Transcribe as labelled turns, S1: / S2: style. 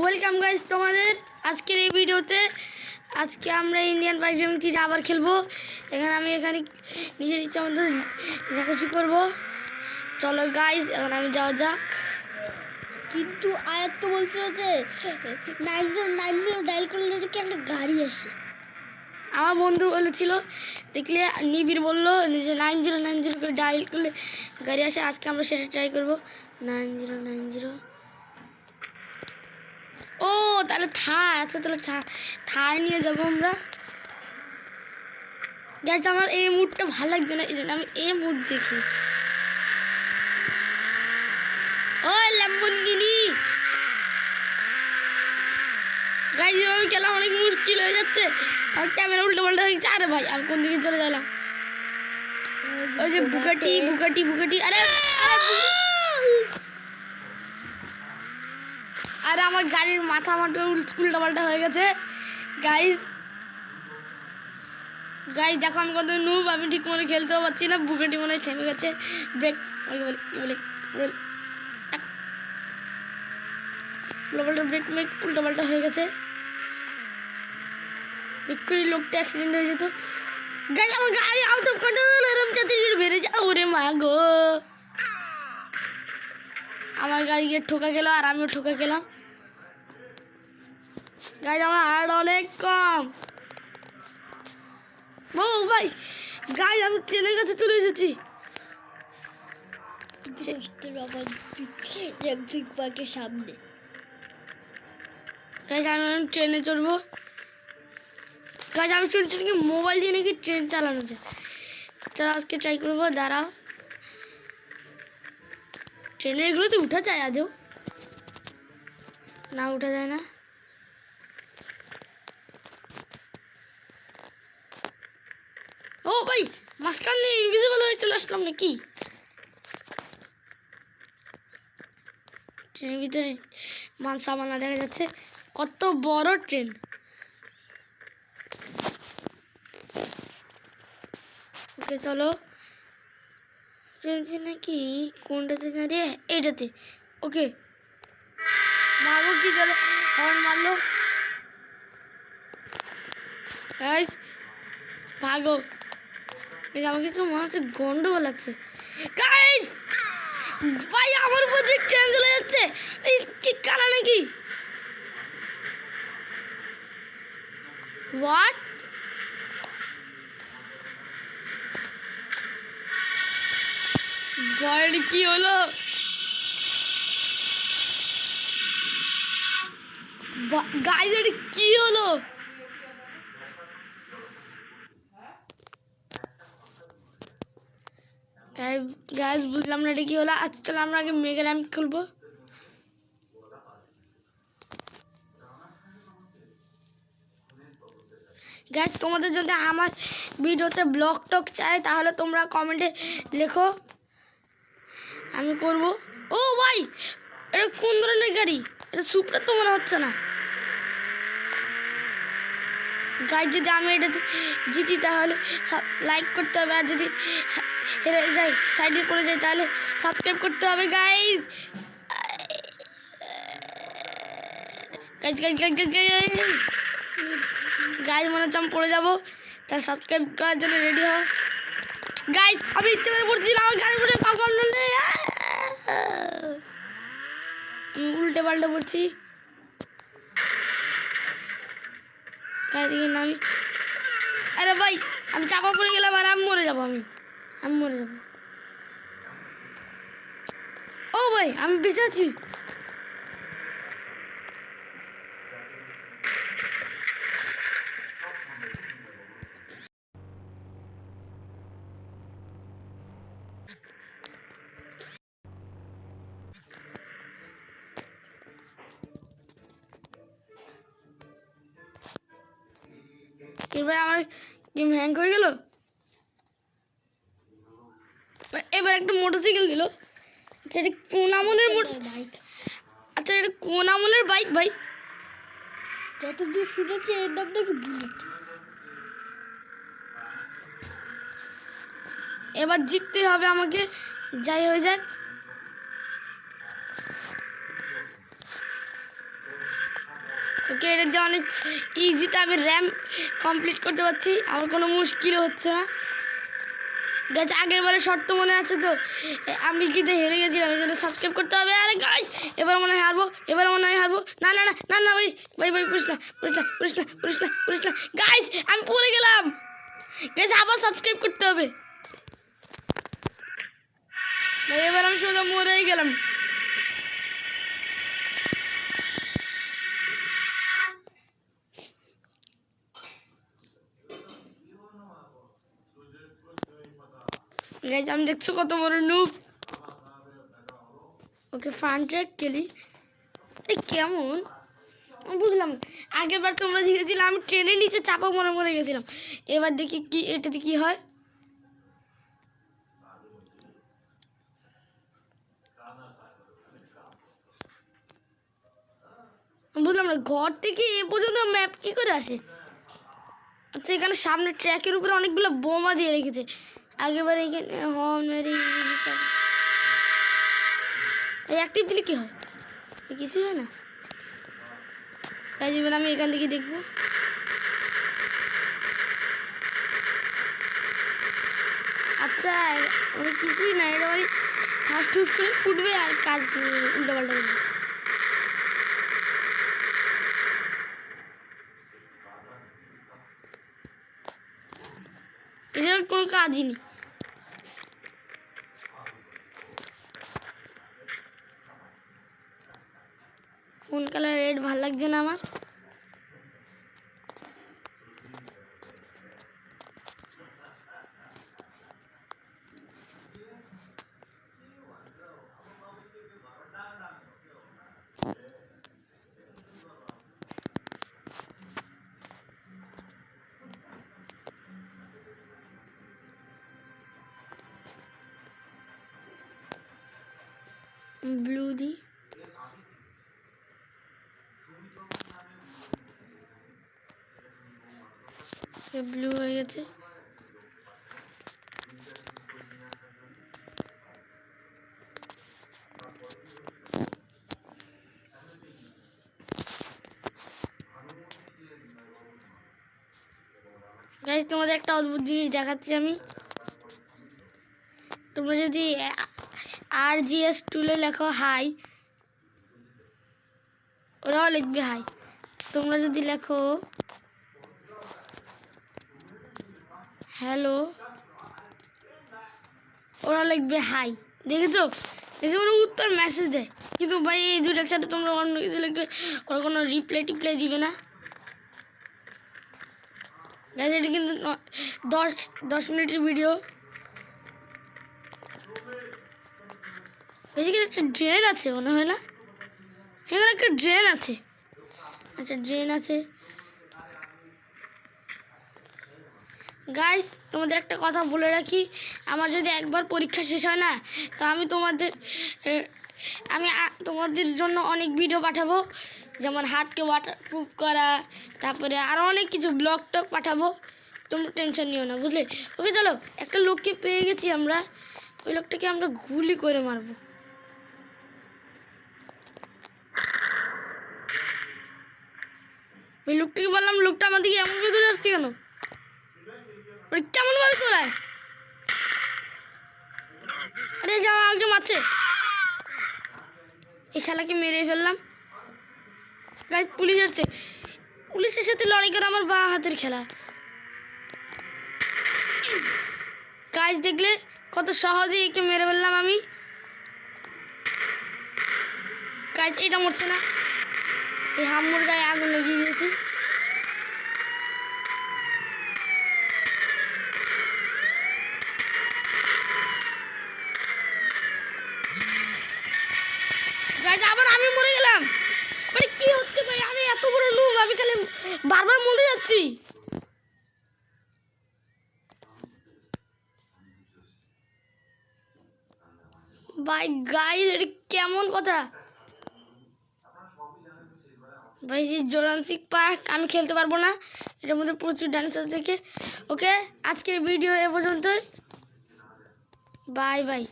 S1: Welcome guys তোমাদের আজকের এই ভিডিওতে। আজকে আমরা ইন্ডিয়ান বাইক গেমিং থ্রিটা আবার খেলব। এখানে আমি এখানে নিজের ইচ্ছা মতো যা করব। চলো গাইজ এখন আমি যাওয়া যাক।
S2: কিন্তু আয়াত তো বলছিল যে nine zero nine zero dial করলে নাকি একটা গাড়ি আসে।
S1: আমার বন্ধু বলেছিল দেখলে নিবিড় বলল যে নাইন জিরো নাইন জিরো করে ডায়াল করলে গাড়ি আসে। আজকে আমরা সেটা ট্রাই করব। নাইন জিরো নাইন জিরো ও, তাহলে থার আচ্ছা তাহলে থা- থার নিয়ে যাব আমরা। গাছ আমার এই মুডটা ভালো লাগছে না এই জন্য আমি এই মুড দেখি। ও ল্যাম্বরগিনি গাইজ আমি খেলা অনেক মুশকিল হয়ে যাচ্ছে। আর ক্যামেরা উল্টো পাল্টা হয়ে গেছে। আরে ভাই, আমি কোন দিকে চলে গেলাম? ওই যে বুকাটি বুকাটি বুকাটি, আরে আরে বু- আরে আমার গাড়ির মাথা মাথা উল্টো পাল্টা হয়ে গেছে। গাইজ গাইজ দেখো আমি কত নুব আমি ঠিক মনে খেলতেও পারছি না বুকাটি মনে থেমে গেছে। ব্রেক বলে বলে ব্রেক মেক উল্টো পাল্টা হয়ে গেছে। বিক্রি লোকটা অ্যাক্সিডেন্ট হয়ে যেত। গাড়ি আমার গাড়ি আউট অফ কন্ট্রোল এরম যাতে বেড়ে যায় ওরে মা গো। আমার গাড়ি গিয়ে ঠোকা গেল আর আমিও ঠোকা গেলাম গাড়ি আমার হার্ড অনেক কম। ও ভাই গাড়ি আমি ট্রেনের কাছে চলে এসেছি।
S2: ব্যাপার জ্যাকজিক পার্কের সামনে।
S1: গাছ আমি ট্রেনে চড়বো। গাছ আমি চলছি নাকি মোবাইল দিয়ে নাকি ট্রেন চালানো যায়। তাহলে আজকে ট্রাই করব দাঁড়াও। ট্রেনের এগুলোতে উঠা যায় আজও না উঠা যায় না। ও ভাই, মাঝখান দিয়ে ইনভিজিবল হয়ে চলে আসলাম নাকি? ট্রেনের ভিতরে মান সামানা দেখা যাচ্ছে। কত বড় ট্রেন। ওকে, চলো। ট্রেন নাকি কোনটাতে দাঁড়িয়ে? এইটাতে। ওকে। মারবো কি চলো হর্ন মারলো। ভাগো। এই আমাকে তো মনে হচ্ছে গন্ডগোল লাগছে। গাইস ভাই, আমার উপর যে ট্রেন চলে যাচ্ছে। এই কি কানা নাকি? হোয়াট গাড়ি কি হলো? গাইজ এটা কি হলো? গ্যাস বুঝলাম না এটা কি হলো। আচ্ছা চলো আমরা আগে মেগা র্যাম্প খুলবো। গ্যাস তোমাদের যদি আমার ভিডিওতে ব্লগ টক চাই তাহলে তোমরা কমেন্টে লেখো। আমি করব। ও ভাই, এটা কোন ধরনের গাড়ি? এটা সুপ্রা তো মনে হচ্ছে না। গাইজ যদি আমি এটা জিতি, তাহলে লাইক করতে হবে। আর যদি হেরে যাই সাইডে করে যাই, তাহলে সাবস্ক্রাইব করতে হবে গাইজ গাইজ গাইজ মনে হচ্ছে আমি পড়ে যাব। তাহলে সাবস্ক্রাইব করার জন্য রেডি হও। গাইজ আমি ইচ্ছে করে পড়ছিলাম, আমার গাড়ি পড়ে নেই। আমি উল্টে পাল্টে পড়ছি। গাড়ি নামি আরে ভাই, আমি চাপা পড়ে গেলাম আর আমি মরে যাব আমি। আমি মরে যাব। ও ভাই আমি বেঁচে আছি। এবার আমার গেম হ্যাং হয়ে গেল? এবার একটা মোটরসাইকেল দিল। আচ্ছা এটা কোন আমলের
S2: বাইক
S1: আচ্ছা এটা কোন আমলের বাইক ভাই।
S2: যতদূর শুনেছি এর নাম নাকি বুলেট।
S1: এবার জিততে হবে আমাকে। যাই হয়ে যাক। ওকে এটা দিয়ে অনেক ইজিতে আমি র্যাম কমপ্লিট করতে পারছি। আমার কোনো মুশকিল হচ্ছে না। গেছে আগের বারে শর্ত মনে আছে তো? আমি কিন্তু হেরে গেছিলাম, এই জন্য সাবস্ক্রাইব করতে হবে। আরে গাছ এবার মনে হয় হারবো, এবার মনে হয় হারবো। না না না না না, ভাই ভাই ভাই পুরিস না পুরিস না পুরিস না না না। গাইস আমি পড়ে গেলাম। গেছে আবার সাবস্ক্রাইব করতে হবে। ভাই, এবার আমি শুধু মরেই গেলাম। গাইজ আমি দেখছ কত বড় নুব ওকে ফ্রন্ট ট্র্যাক খেলি এই কেমন? বুঝলাম না। আগের বার তোমরা দেখেছিলে, আমি ট্রেনের নিচে চাপা মরে মরে গেছিলাম। এবার দেখি কি, এটাতে কি হয়? বুঝলাম না, ঘর থেকে এ পর্যন্ত ম্যাপ কি করে আসে? আচ্ছা এখানে সামনে ট্র্যাকের উপরে অনেকগুলো বোমা দিয়ে রেখেছে। আগেবার এখানে হর্ন মেরে এই অ্যাক্টিভ দিলে কী হয়? এ কিছুই হয় না? তাই জন্য আমি এখান থেকে দেখব। আচ্ছা মানে কিছুই না এটা মানে ফার্স্ট হুস করে ফুটবে আর কাজ উল্টো পাল্টা করবে। এটার কোনো কাজই নেই কোন কালার রেড ভালো লাগছে না আমার ব্লু দি ব্লু হয়ে গেছে। তোমাদের একটা অদ্ভুত জিনিস দেখাচ্ছি আমি। তোমরা যদি আর জিএস টুলে লেখো হাই ওরাও লিখবে হাই তোমরা যদি লেখো হ্যালো। ওরা লিখবে হাই। দেখেছ? এসে ওরা উত্তর মেসেজ দেয়। কিন্তু ভাই এই দুটার সাথে তোমরা অন্য কিছু লিখবে ওরা কোনো রিপ্লাই টিপ্লাই দিবে না। Guys, এটা কিন্তু দশ দশ মিনিটের ভিডিও এখানে একটা ড্রেন আছে মনে হয় না? এখানে একটা ড্রেন আছে। আচ্ছা ড্রেন আছে। গাইস তোমাদের একটা কথা বলে রাখি। আমার যদি একবার পরীক্ষা শেষ হয় না, তো আমি তোমাদের আমি তোমাদের জন্য অনেক ভিডিও পাঠাবো। যেমন হাতকে ওয়াটার প্রুফ করা, তারপরে আরও অনেক কিছু ব্লগ টক পাঠাবো। তোমরা টেনশন নিও না, বুঝলে? ওকে চলো, একটা লোককে পেয়ে গেছি আমরা। ওই লোকটাকে আমরা গুলি করে মারবো। ওই লোকটাকে বললাম, লোকটা আমাদেরকে এমন করে আসছে কেন? ওরে কেমন ভাবে তোলায়? আরে যাও আমাকে মারছে। এই শালাকে মেরে ফেললাম। গাই পুলিশ আসছে। পুলিশের সাথে লড়াই করে আমার বা হাতের খেলা। কাজ দেখলে কত সহজে একে মেরে ফেললাম আমি। কাজ এটা মরছে না। এই হাম্মুর গায়ে আগুন লাগিয়ে দিয়েছি আমি খালি বারবার মরে যাচ্ছি। ভাই গাইস এটা কেমন কথা? ভাই, যে জোরান্সিক পার্ক, আমি খেলতে পারব না। এটার মধ্যে প্রচুর ডান্সার থেকে। ওকে আজকের ভিডিও এ পর্যন্তই। Bye bye